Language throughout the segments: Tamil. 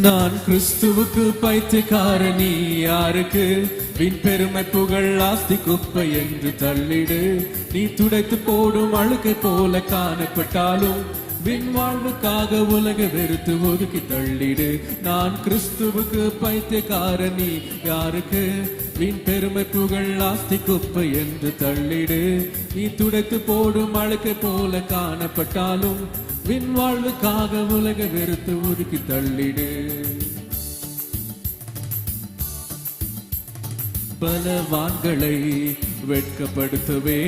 நான் கிறிஸ்துவுக்கு பைத்தியக்காரனி யாருக்கு? வின் பெருமை புகழ் ஆஸ்தி குப்பை என்று தள்ளிடு. நீ துடைத்து போடும் அழுக்கை போல காணப்பட்டாலும் வின் வாழ்வுக்காக உலக வெறுத்து ஒதுக்கி தள்ளிடு. நான் கிறிஸ்துவுக்கு பைத்தியக்காரனி யாருக்கு? வின் பெருமை புகழ் ஆஸ்தி குப்பை என்று தள்ளிடு. நீ துடைத்து போடும் அழுக்கை போல காணப்பட்டாலும் வின் வாழ்வுக்காக உலக வெறுத்து ஒதுக்கி தள்ளிடு. பலவான்களை வெட்கப்படுத்துவே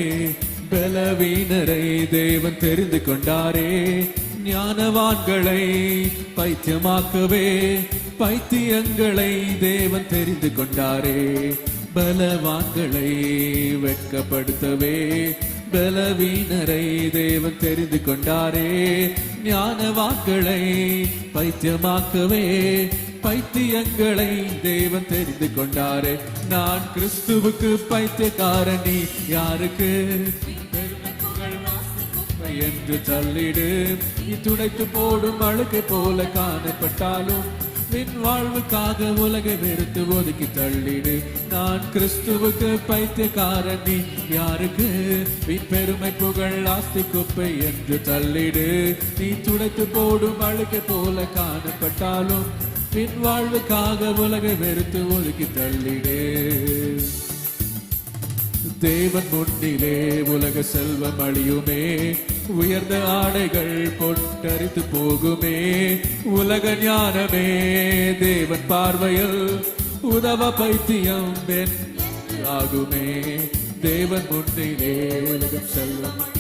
பலவீனரை தேவன் தெரிந்து கொண்டாரே. ஞானவான்களை பைத்தியமாக்கவே பைத்தியங்களை தேவன் தெரிந்து கொண்டாரே. பலவான்களை வெட்கப்படுத்தவே பலவீனரை தேவன் தெரிந்து கொண்டாரே. ஞான வாக்களை பைத்தியமாக்கவே பைத்தியங்களை தேவன் தெரிந்து கொண்டாரே. நான் கிறிஸ்துவுக்கு பைத்தியக்காரணி யாருக்கு? என்று தள்ளிடு. நீ துடைத்து போடும் அழுக்கை போல காணப்பட்டாலும் பின் வாழ்வுக்காக உலகை வெறுத்து ஒதுக்கி தள்ளிடு. நான் கிறிஸ்துவுக்கு பைத்தியக்காரணி யாருக்கு? வின் பெருமை புகழ் ஆஸ்தி குப்பை என்று தள்ளிடு. நீ துடைத்து போடும் அழுக்கை போல காணப்பட்டாலும் பின் வாழ்வுக்காக உலகை வெறுத்து ஒதுக்கி தள்ளிடு. தேவன் முன்னிலே உலக செல்வம் அழியுமே. உயர்ந்த ஆடைகள் பொட்டரித்து போகுமே. உலக ஞானமே தேவன் பார்வையில் உதவ பைத்தியம் ஆகுமே தேவன் முன்னிலே உலகம் செல்லும்.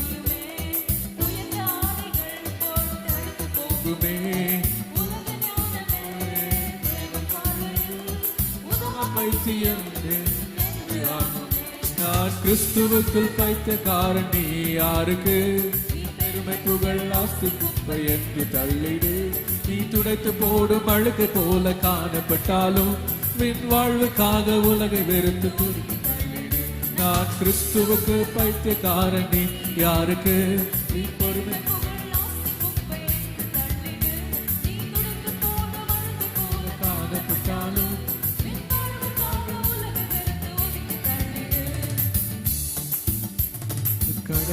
போகுமே. பைத்தியம் நான் கிறிஸ்துவுக்குள் பைத்த காரணி யாருக்கு? பெருமை புகழ் ஆஸ்தி குப்பை என்று தள்ளிடு. நீ துடைத்து போடும் அழுக்கை போல காணப்பட்டாலும் மின் வாழ்வுக்காக உலகை வெறுத்து துடிக்கும் நான் கிறிஸ்துவுக்கு பைத்திய காரணி யாருக்கு? நீ பொறுமை.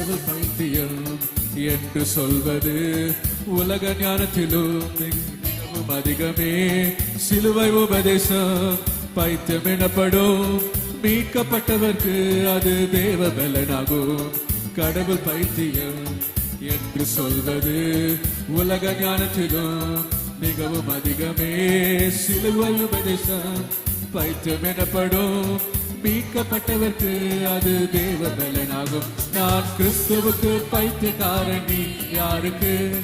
கடவுள் பைத்தியம். என்று சொல்வது உலக ஞானத்திலும் மிகவும் அதிகமே. சிலுவை உபதேசம் பைத்தியம் எனப்படும். மீட்கப்பட்டவர்க்கு அது தேவ பலனாகும் கடவுள் பைத்தியம் என்று சொல்வது உலக ஞானத்திலும் மிகவும் அதிகமே. சிலுவை உபதேசம் பைத்தியம் எனப்படும். மீட்கப்பட்டவர்க்கு அது தேவ பலனாகும் நான் கிறிஸ்துவுக்கு பைத்தியக்காரணி யாருக்கு?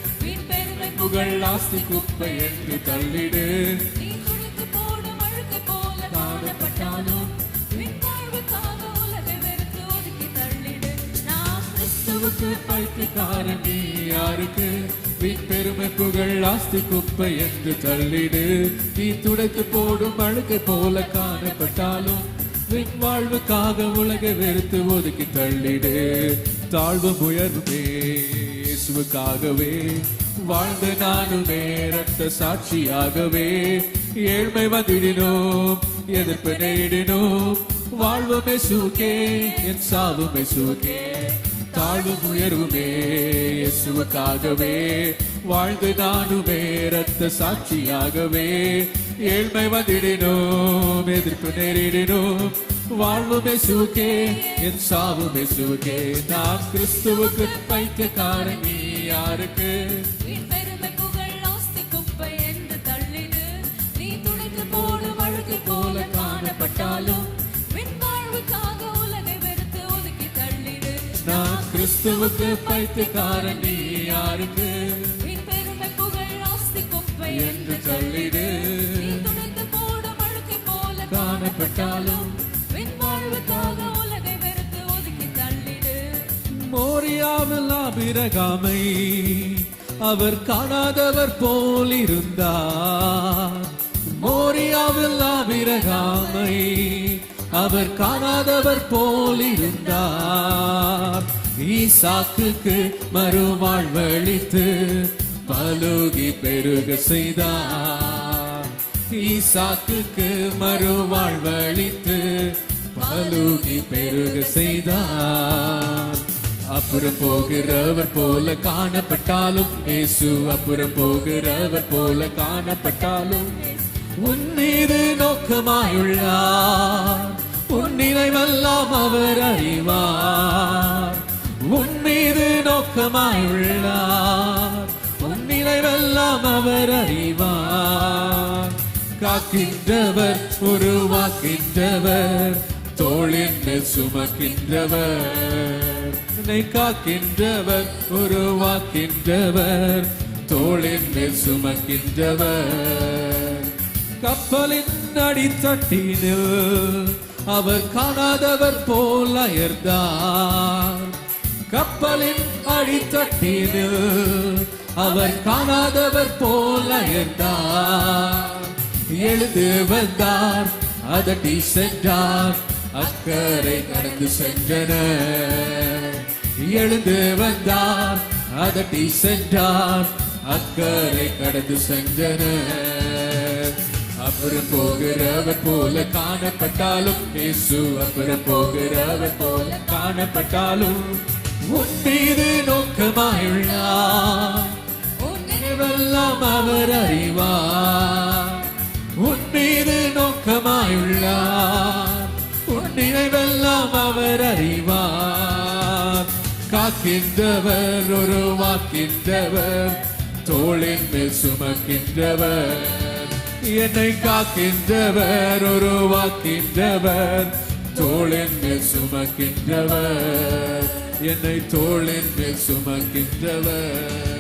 புகழ் ஆஸ்தி குப்பை என்று தள்ளிடு. காணப்பட்டாலும் கிறிஸ்துவுக்கு யாருக்கு? பெருமை புகழ் ஆஸ்தி குப்பை என்று தள்ளிடு. நீ துடைத்து போடும் அழுக்கை போல காணப்பட்டாலும் வின் வாழ்வுக்காக உலக வெறுத்து ஒதுக்கி தள்ளிடு. தாழ்வு உயர்வுமே இயேசுவுக்காகவே வாழ்ந்த நானுமே ரத்த சாட்சியாகவே ஏழ்மை வந்திடினோம் எதிர்ப்பு நேடினோம் வாழ்வு மெசுகே என் சாவு மெசுகே தாழ்வு உயர்வுமே இயேசுவுக்காகவே வாழ்ந்து நானுமே ரத்த சாட்சியாகவே ஏழ்மை வந்திடினோம் எதிர்ப்பு நேரிடினோம். வாழ்வு மெசுகே என் சாவு மெசுகே நான் கிறிஸ்துவுக்கு பைத்தியக்காரன் நீ யாருக்கு? போல காணப்பட்டாலும் நான் கிறிஸ்துவுக்கு பைத்தியக்காரன் நீ யாருக்கு? என்று சொல்லிடு. காணப்பட்டாலும் மோரியாவில் அபிரகாமை அவர் காணாதவர் போல் இருந்தார். மோரியாவில் அபிரகாமை அவர் காணாதவர் போல் இருந்தார். ஈசாக்குக்கு மறுவாழ்வளித்து பலுகி பெருக செய்தார். ஈசாக்குக்கு மறுவாழ்வழித்து பலுகி பெருக செய்தார். அப்புறம் போகிறவர் போல காணப்பட்டாலும் இயேசு அப்புறம் போகிறவர் போல காணப்பட்டாலும் உன் மீது நோக்கமாயுள்ளார். உன் நினைவெல்லாம் அவர் அறிவார். உன் மீது நோக்கமாயுள்ளார். நினைவெல்லாம் அவர் அறிவார். காக்கின்றவர் உருவாக்கின்றவர். தோளின் சுமக்கின்றவர். என்னை காக்கின்றவர் உருவாக்கின்றவர். தோளின் சுமக்கின்றவர். கப்பலின் அடித்தட்டினில் அவர் காணாதவர் போல் அயர்ந்தார். கப்பலின் அடித்தட்டினில் அவர் காணாதவர் போல இருந்தார் எழுந்து வந்தார் அதட்டி சென்றார். அக்கறை கடந்து சென்றனர் எழுந்து வந்தார் அதட்டி சென்றார். அக்கறை கடந்து சென்றனர் அப்புறம் போகிறவர் போல காணப்பட்டாலும் இயேசு அப்புறம் போகிறவர் போல காணப்பட்டாலும் உன் மீது நோக்கமாயுள்ளார். உன்னிவெல்லாம் அவர் அறிவார். உன் மீது நோக்கமாயுள்ளார். உன் நினைவெல்லாம் அவர் அறிவார். காக்கின்றவர் உருவாக்கின்றவர் தோளின் மேல் சுமக்கின்றவர். என்னை காக்கின்றவர் உருவாக்கின்றவர் தோளின் மேல் சுமக்கின்றவர். என்னை தோளின் மேல் சுமக்கின்றவர்.